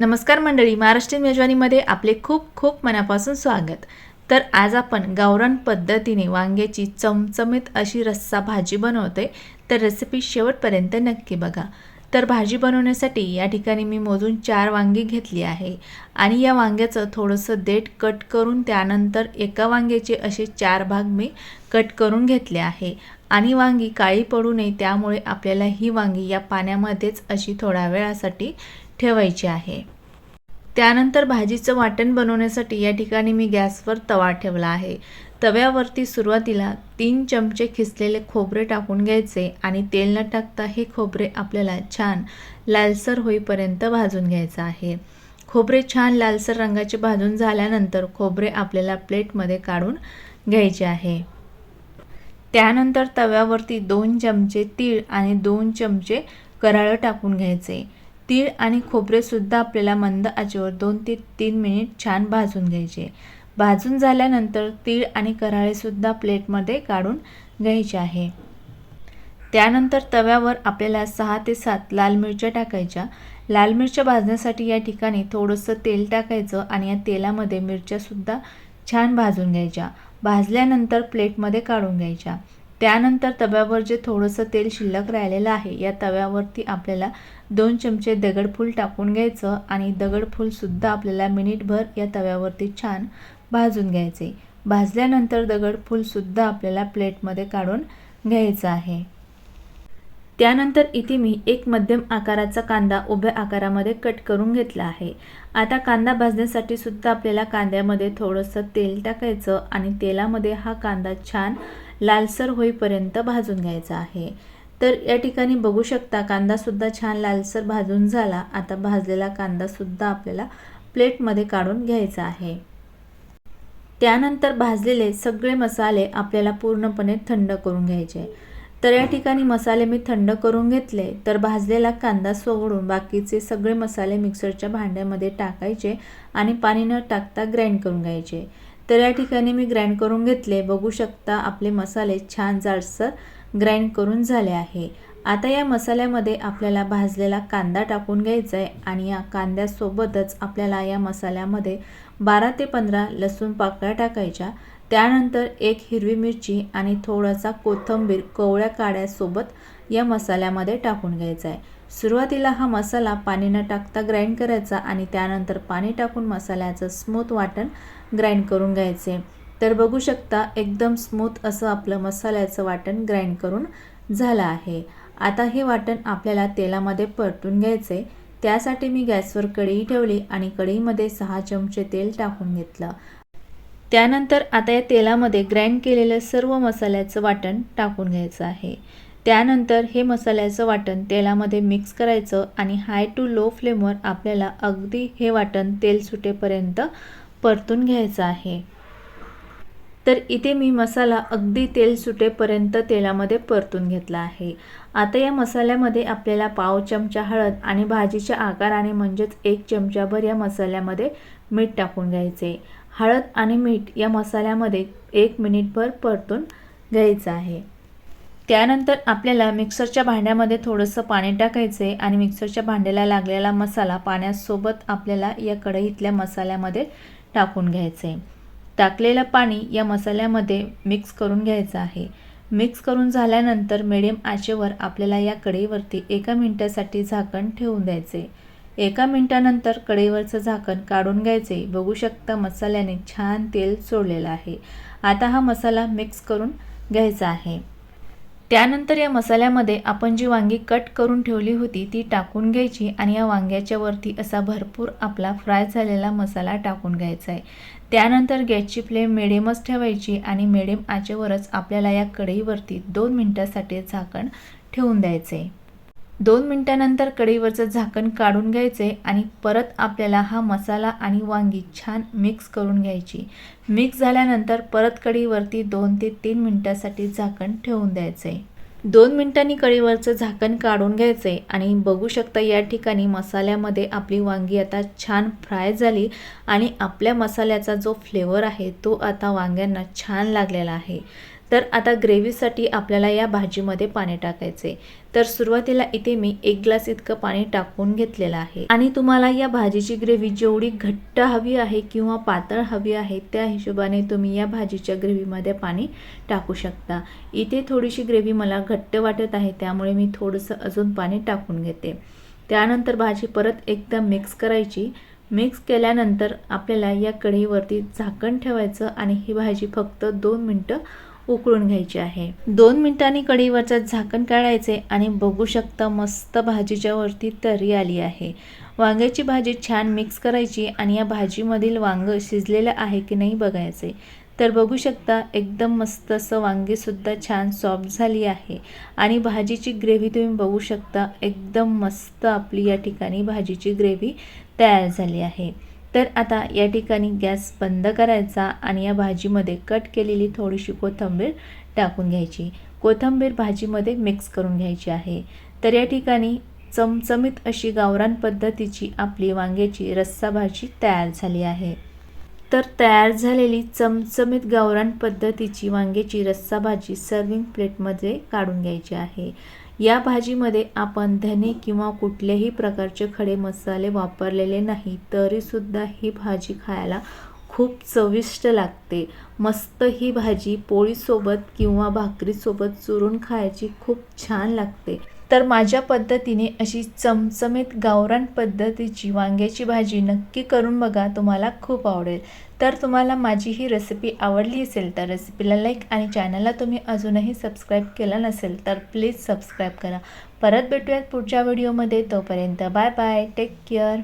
नमस्कार मंडळी महाराष्ट्रीयन मेजवानीमध्ये आपले खूप खूप मनापासून स्वागत. तर आज आपण गावरान पद्धतीने वांग्याची चमचमीत अशी रस्सा भाजी बनवते तर रेसिपी शेवटपर्यंत नक्की बघा. तर भाजी बनवण्यासाठी या ठिकाणी मी मोजून चार वांगी घेतली आहे. आणि या वांग्याचं थोडंसं देठ कट करून त्यानंतर एका वांग्याचे असे चार भाग मी कट करून घेतले आहे. आणि वांगी काळी पडू नये त्यामुळे आपल्याला ही वांगी या पाण्यामध्येच अशी थोड्या वेळासाठी ठेवायची आहे. त्यानंतर भाजीचं वाटण बनवण्यासाठी या ठिकाणी मी गॅसवर तवा ठेवला आहे. तव्यावरती सुरुवातीला तीन चमचे खिसलेले खोबरे टाकून घ्यायचे आणि तेल न टाकता हे खोबरे आपल्याला छान लालसर होईपर्यंत भाजून घ्यायचं आहे. खोबरे छान लालसर रंगाचे भाजून झाल्यानंतर खोबरे आपल्याला प्लेटमध्ये काढून घ्यायचे आहे. त्यानंतर तव्यावरती दोन चमचे तीळ आणि दोन चमचे कराळं टाकून घ्यायचे. तीळ आणि खोबरेसुद्धा आपल्याला मंद आचेवर दोन ते तीन मिनिट छान भाजून घ्यायचे. भाजून झाल्यानंतर तीळ आणि कराळेसुद्धा प्लेटमध्ये काढून घ्यायचे आहे. त्यानंतर तव्यावर आपल्याला सहा ते सात लाल मिरच्या टाकायच्या. लाल मिरच्या भाजण्यासाठी या ठिकाणी थोडंसं तेल टाकायचं आणि या तेलामध्ये मिरच्यासुद्धा छान भाजून घ्यायच्या. भाजल्यानंतर प्लेटमध्ये काढून घ्यायच्या. त्यानंतर तव्यावर जे थोडंसं तेल शिल्लक राहिलेलं आहे या तव्यावरती आपल्याला दोन चमचे दगडफूल टाकून घ्यायचं आणि दगडफूलसुद्धा आपल्याला मिनिटभर या तव्यावरती छान भाजून घ्यायचे. भाजल्यानंतर दगडफूलसुद्धा आपल्याला प्लेटमध्ये काढून घ्यायचं आहे. त्यानंतर इथे मी एक मध्यम आकाराचा कांदा उभ्या आकारामध्ये कट करून घेतला आहे. आता कांदा भाजण्यासाठी सुद्धा आपल्याला कांद्यामध्ये थोडंसं तेल टाकायचं आणि तेलामध्ये हा कांदा छान लालसर होईपर्यंत भाजून घ्यायचा आहे. तर या ठिकाणी बघू शकता कांदासुद्धा छान लालसर भाजून झाला. आता भाजलेला कांदासुद्धा आपल्याला प्लेटमध्ये काढून घ्यायचा आहे. त्यानंतर भाजलेले सगळे मसाले आपल्याला पूर्णपणे थंड करून घ्यायचे. तर या ठिकाणी मसाले मी थंड करून घेतले. तर भाजलेला कांदा सोडून बाकीचे सगळे मसाले मिक्सरच्या भांड्यामध्ये टाकायचे आणि पाणी न टाकता ग्राइंड करून घ्यायचे. तर या ठिकाणी मी ग्राइंड करून घेतले. बघू शकता आपले मसाले छान जाडसर ग्राइंड करून झाले आहे. आता या मसाल्यामध्ये आपल्याला भाजलेला कांदा टाकून घ्यायचा आहे आणि या कांद्यासोबतच आपल्याला या मसाल्यामध्ये बारा ते पंधरा लसूण पाकळ्या टाकायच्या. त्यानंतर एक हिरवी मिरची आणि थोडासा कोथिंबीर कोवळ्या काड्यासोबत या मसाल्यामध्ये टाकून घ्यायचा आहे सुरुवातीला हा मसाला पाणी न टाकता ग्राइंड करायचा आणि त्यानंतर पाणी टाकून मसाल्याचं स्मूथ वाटण ग्राइंड करून घ्यायचे. तर बघू शकता एकदम स्मूथ असं आपलं मसाल्याचं वाटण ग्राइंड करून झालं आहे. आता हे वाटण आपल्याला तेलामध्ये परतून घ्यायचे. त्यासाठी मी गॅसवर कढई ठेवली आणि कढईमध्ये सहा चमचे तेल टाकून घेतलं. त्यानंतर आता या तेलामध्ये ग्राइंड केलेलं सर्व मसाल्याचं वाटण टाकून घ्यायचं आहे. त्यानंतर हे मसाल्याचं वाटण तेलामध्ये मिक्स करायचं आणि हाय टू लो फ्लेमवर आपल्याला अगदी हे वाटण तेल सुटेपर्यंत परतून घ्यायचं आहे. तर इथे मी मसाला अगदी तेल सुटेपर्यंत तेलामध्ये परतून घेतला आहे. आता या मसाल्यामध्ये आपल्याला पाव चमचा हळद आणि भाजीच्या आकाराने म्हणजेच एक चमचाभर या मसाल्यामध्ये मीठ टाकून घ्यायचे. हळद आणि मीठ या मसाल्यामध्ये एक मिनिटभर परतून घ्यायचं आहे. त्यानंतर आपल्याला मिक्सरच्या भांड्यामध्ये थोडंसं पाणी टाकायचे आणि मिक्सरच्या भांड्याला लागलेला मसाला पाण्यासोबत आपल्याला या कढईतल्या मसाल्यामध्ये टाकून घ्यायचे टाकलेलं पाणी या मसाल्यामध्ये मिक्स करून घ्यायचं आहे. मिक्स करून झाल्यानंतर मिडियम आचेवर आपल्याला या कढईवरती एका मिनटासाठी झाकण ठेवून द्यायचे एका मिनटानंतर कढईवरचं झाकण काढून घ्यायचे बघू शकता मसाल्याने छान तेल सोडलेलं आहे. आता हा मसाला मिक्स करून घ्यायचा आहे. त्यानंतर या मसाल्यामध्ये आपण जी वांगी कट करून ठेवली होती ती टाकून घ्यायची आणि या वांग्याच्या वरती असा भरपूर आपला फ्राय झालेला मसाला टाकून घ्यायचा आहे. त्यानंतर गॅसची फ्लेम मिडियमच ठेवायची आणि मिडियम आचेवरच आपल्याला या कढईवरती दोन मिनटासाठी झाकण ठेवून द्यायचं आहे दोन मिनटानंतर कढईवरचं झाकण काढून घ्यायचे आणि परत आपल्याला हा मसाला आणि वांगी छान मिक्स करून घ्यायची. मिक्स झाल्यानंतर परत कढईवरती दोन ते तीन मिनटासाठी झाकण ठेवून द्यायचे. दोन मिनिटांनी कढीवरचं झाकण काढून घ्यायचे आणि बघू शकता या ठिकाणी मसाल्यामध्ये आपली वांगी आता छान फ्राय झाली आणि आपल्या मसाल्याचा जो फ्लेवर आहे तो आता वांग्यांना छान लागलेला आहे. तर आता ग्रेव्हीसाठी आपल्याला या भाजीमध्ये पाणी टाकायचे तर सुरुवातीला इथे मी एक ग्लास इतकं पाणी टाकून घेतलेलं आहे. आणि तुम्हाला या भाजीची ग्रेव्ही जेवढी घट्ट हवी आहे किंवा पातळ हवी आहे त्या हिशोबाने तुम्ही या भाजीच्या ग्रेव्हीमध्ये पाणी टाकू शकता. इथे थोडीशी ग्रेव्ही मला घट्ट वाटत आहे त्यामुळे मी थोडंसं अजून पाणी टाकून घेते. त्यानंतर भाजी परत एकदा मिक्स करायची. मिक्स केल्यानंतर आपल्याला या कढईवरती झाकण ठेवायचं आणि ही भाजी फक्त दोन मिनटं उकळून घ्यायची आहे. दोन मिनिटांनी कढीवरचं झाकण काढायचे आणि बघू शकता मस्त भाजीच्या वरती तरी आली आहे. वांग्याची भाजी छान मिक्स करायची आणि या भाजीमधील वांग शिजलेलं आहे की नाही बघायचे. तर बघू शकता एकदम मस्त असं वांगीसुद्धा छान सॉफ्ट झाली आहे. आणि भाजीची ग्रेव्ही तुम्ही बघू शकता एकदम मस्त आपली या ठिकाणी भाजीची ग्रेव्ही तयार झाली आहे. तर आता या ठिकाणी गॅस बंद करायचा आणि या भाजीमध्ये कट केलेली थोडीशी कोथिंबीर टाकून घ्यायची. कोथिंबीर भाजीमध्ये मिक्स करून घ्यायची आहे. तर या ठिकाणी चमचमीत अशी गावरान पद्धतीची आपली वांग्याची रस्सा भाजी तयार झाली आहे. तर तयार झालेली चमचमीत गावरान पद्धतीची वांग्याची रस्सा भाजी सर्विंग प्लेटमध्ये काढून घ्यायची आहे. या भाजीमध्ये आपण धने किंवा कुठल्याही प्रकारचे खडे मसाले वापरलेले नाही तरीसुद्धा ही भाजी खायला खूप चविष्ट लागते. मस्त ही भाजी पोळीसोबत किंवा भाकरीसोबत चुरून खायची खूप छान लागते. तर माझ्या पद्धतीने अशी चमचमीत गावरान पद्धतीची वांग्याची भाजी नक्की करून बघा तुम्हाला खूप आवडेल. तर तुम्हाला माझी ही रेसिपी आवडली असेल तर रेसिपीला लाईक आणि चॅनलला तुम्ही अजूनही सबस्क्राईब केलं नसेल तर प्लीज सबस्क्राईब करा. परत भेटूयात पुढच्या व्हिडिओमध्ये तोपर्यंत बाय बाय टेक केअर